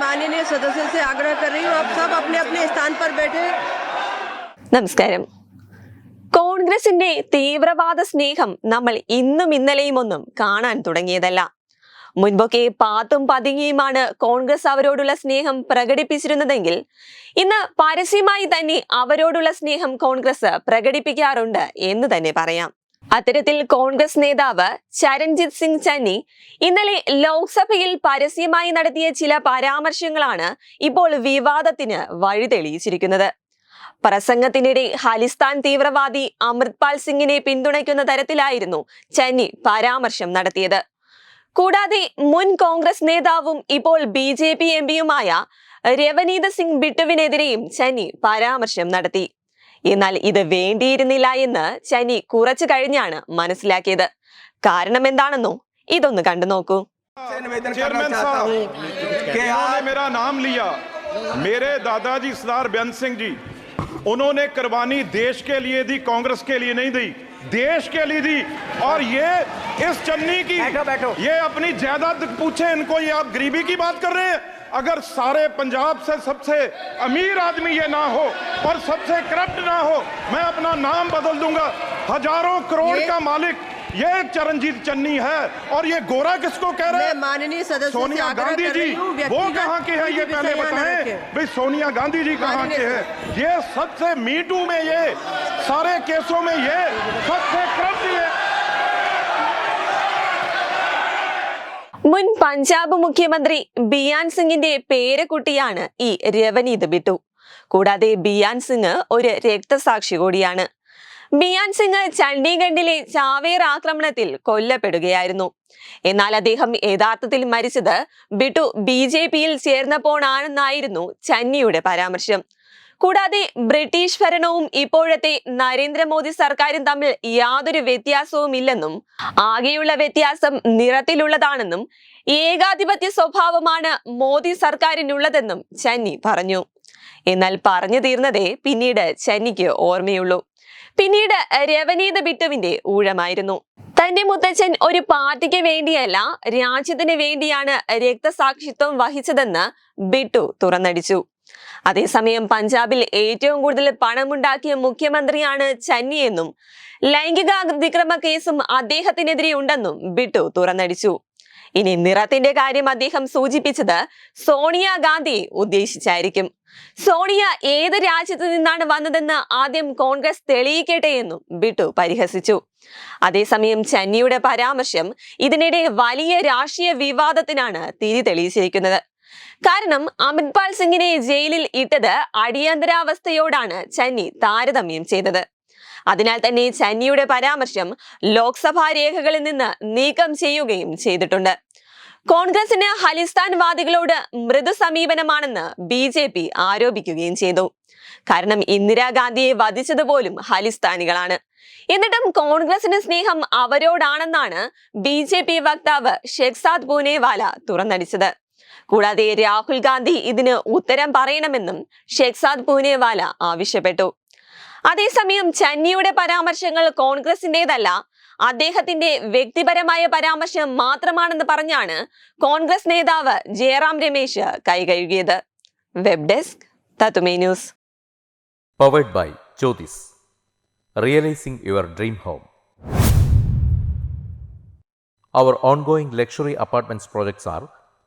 माननीय सदस्य से आग्रह कर रही हूँ आप सब अपने अपने स्थान पर बैठे നമസ്കാരം കോൺഗ്രസിന്റെ തീവ്രവാദ സ്നേഹം നമ്മൾ ഇന്നും ഇന്നലെയും ഒന്നും കാണാൻ തുടങ്ങിയതല്ല മുൻപൊക്കെ പാത്തും പതുങ്ങിയുമാണ് കോൺഗ്രസ് അവരോടുള്ള സ്നേഹം പ്രകടിപ്പിച്ചിരുന്നതെങ്കിൽ ഇന്ന് പരസ്യമായി തന്നെ അവരോടുള്ള സ്നേഹം കോൺഗ്രസ് പ്രകടിപ്പിക്കാറുണ്ട് എന്ന് തന്നെ പറയാം അത്തരത്തിൽ കോൺഗ്രസ് നേതാവ് ചരൺജിത് സിംഗ് ചന്നി ഇന്നലെ ലോക്സഭയിൽ പരസ്യമായി നടത്തിയ ചില പരാമർശങ്ങളാണ് ഇപ്പോൾ വിവാദത്തിന് വഴിതെളിയിച്ചിരിക്കുന്നത്. പ്രസംഗത്തിനിടെ ഖാലിസ്ഥാൻ തീവ്രവാദി അമൃത്പാൽ സിംഗിനെ പിന്തുണയ്ക്കുന്ന തരത്തിലായിരുന്നു ചന്നി പരാമർശം നടത്തിയത്. കൂടാതെ മുൻ കോൺഗ്രസ് നേതാവും ഇപ്പോൾ ബി ജെ പി എം പിയുമായ രവനീത് സിംഗ് ബിട്ടുവിനെതിരെയും ചന്നി പരാമർശം നടത്തി. എന്നാൽ ഇത് വേണ്ടിയിരുന്നില്ല എന്ന് ചന്നി കുറച്ചു കഴിഞ്ഞാണ് മനസ്സിലാക്കിയത് കാരണം എന്താണെന്നോ ഇതൊന്ന് കണ്ടു നോക്കൂ से निवेदन करना चेयरमैन चाहता साहब हूं कि इन्होंने आज मेरा नाम लिया मेरे दादाजी सरदार बेअंत सिंह जी उन्होंने कुर्बानी देश के लिए दी कांग्रेस के लिए नहीं दी देश के लिए दी और ये इस चन्नी की बैठो, बैठो। ये अपनी जायदाद पूछे इनको ये आप गरीबी की बात कर रहे हैं अगर सारे पंजाब से सबसे अमीर आदमी ये ना हो और सबसे करप्ट ना हो मैं अपना नाम बदल दूँगा। हज़ारों करोड़ का मालिक ये चरणजीत चन्नी है और ये गोरा किसको कह रहे हैं? माननीय सदस्य सोनिया गांधी जी वो कहाँ के हैं? ये पहले बताएँ। भाई सोनिया गांधी जी कहाँ के हैं? ये सबसे मीटू में ये सारे केसों में ये सबसे करप्ट ये। മുൻ പഞ്ചാബ് മുഖ്യമന്ത്രി ബിയാൻ സിംഗിന്റെ പേരക്കുട്ടിയാണ് ഈ രവനീത് ബിട്ടു. കൂടാതെ ബിയാൻ സിംഗ് ഒരു രക്തസാക്ഷി കൂടിയാണ്. ബിയാൻ സിംഗ് ചണ്ഡീഗഡിലെ ചാവേർ ആക്രമണത്തിൽ കൊല്ലപ്പെടുകയായിരുന്നു. എന്നാൽ അദ്ദേഹം യഥാർത്ഥത്തിൽ മരിച്ചത് ബിട്ടു ബി ജെ പിയിൽ ചേർന്നപ്പോഴാണെന്നായിരുന്നു ചന്നിയുടെ പരാമർശം. കൂടാതെ ബ്രിട്ടീഷ് ഭരണവും ഇപ്പോഴത്തെ നരേന്ദ്രമോദി സർക്കാരും തമ്മിൽ യാതൊരു വ്യത്യാസവും ഇല്ലെന്നും ആകെയുള്ള വ്യത്യാസം നിറത്തിലുള്ളതാണെന്നും ഏകാധിപത്യ സ്വഭാവമാണ് മോദി സർക്കാരിനുള്ളതെന്നും ചന്നി പറഞ്ഞു. എന്നാൽ പറഞ്ഞു തീർന്നതേ പിന്നീട് ചന്നിക്ക് ഓർമ്മയുള്ളൂ. പിന്നീട് രവനീത് ബിട്ടുവിന്റെ ഊഴമായിരുന്നു. തന്റെ മുത്തച്ഛൻ ഒരു പാർട്ടിക്ക് വേണ്ടിയല്ല രാജ്യത്തിന് വേണ്ടിയാണ് രക്തസാക്ഷിത്വം വഹിച്ചതെന്ന് ബിട്ടു തുറന്നടിച്ചു. അതേസമയം പഞ്ചാബിൽ ഏറ്റവും കൂടുതൽ പണമുണ്ടാക്കിയ മുഖ്യമന്ത്രിയാണ് ചന്നിയെന്നും ലൈംഗിക അതിക്രമ കേസും അദ്ദേഹത്തിനെതിരെ ഉണ്ടെന്നും ബിട്ടു തുറന്നടിച്ചു. ഇനി നിറത്തിന്റെ കാര്യം അദ്ദേഹം സൂചിപ്പിച്ചത് സോണിയ ഗാന്ധിയെ ഉദ്ദേശിച്ചായിരിക്കും. സോണിയ ഏത് രാജ്യത്തു നിന്നാണ് വന്നതെന്ന് ആദ്യം കോൺഗ്രസ് തെളിയിക്കട്ടെ എന്നും ബിട്ടു പരിഹസിച്ചു. അതേസമയം ചന്നിയുടെ പരാമർശം ഇതിനിടെ വലിയ രാഷ്ട്രീയ വിവാദത്തിനാണ് തിരി തെളിയിച്ചിരിക്കുന്നത്. കാരണം അമിത്പാൽ സിംഗിനെ ജയിലിൽ ഇട്ടത് അടിയന്തരാവസ്ഥയോടാണ് ചന്നി താരതമ്യം ചെയ്തത്. അതിനാൽ തന്നെ ചന്നിയുടെ പരാമർശം ലോക്സഭാ രേഖകളിൽ നിന്ന് നീക്കം ചെയ്യുകയും ചെയ്തിട്ടുണ്ട്. കോൺഗ്രസിന് ഖലിസ്ഥാൻവാദികളോട് മൃദു സമീപനമാണെന്ന് ബി ജെ പി ആരോപിക്കുകയും ചെയ്തു. കാരണം ഇന്ദിരാഗാന്ധിയെ വധിച്ചതുപോലും ഖലിസ്ഥാനികളാണ്. എന്നിട്ടും കോൺഗ്രസിന് സ്നേഹം അവരോടാണെന്നാണ് ബി ജെ പി വക്താവ് ഷെഖ്സാദ് പൂനെവാല തുറന്നടിച്ചത്. കൂടാതെ രാഹുൽ ഗാന്ധി ഇതിന് ഉത്തരം പറയണമെന്നും ഷെഖ്സാദ് പൂനെവാല ആവശ്യപ്പെട്ടു. അതേസമയം ചന്നിയുടെ പരാമർശങ്ങൾ കോൺഗ്രസിന്റേതല്ല അദ്ദേഹത്തിന്റെ വ്യക്തിപരമായ പരാമർശം മാത്രമാണെന്ന് പറഞ്ഞാണ് കോൺഗ്രസ് നേതാവ് ജയറാം രമേശ് കൈകഴുകിയത്. Web desk തത്തുമേ news. Luxury apartments projects Realizing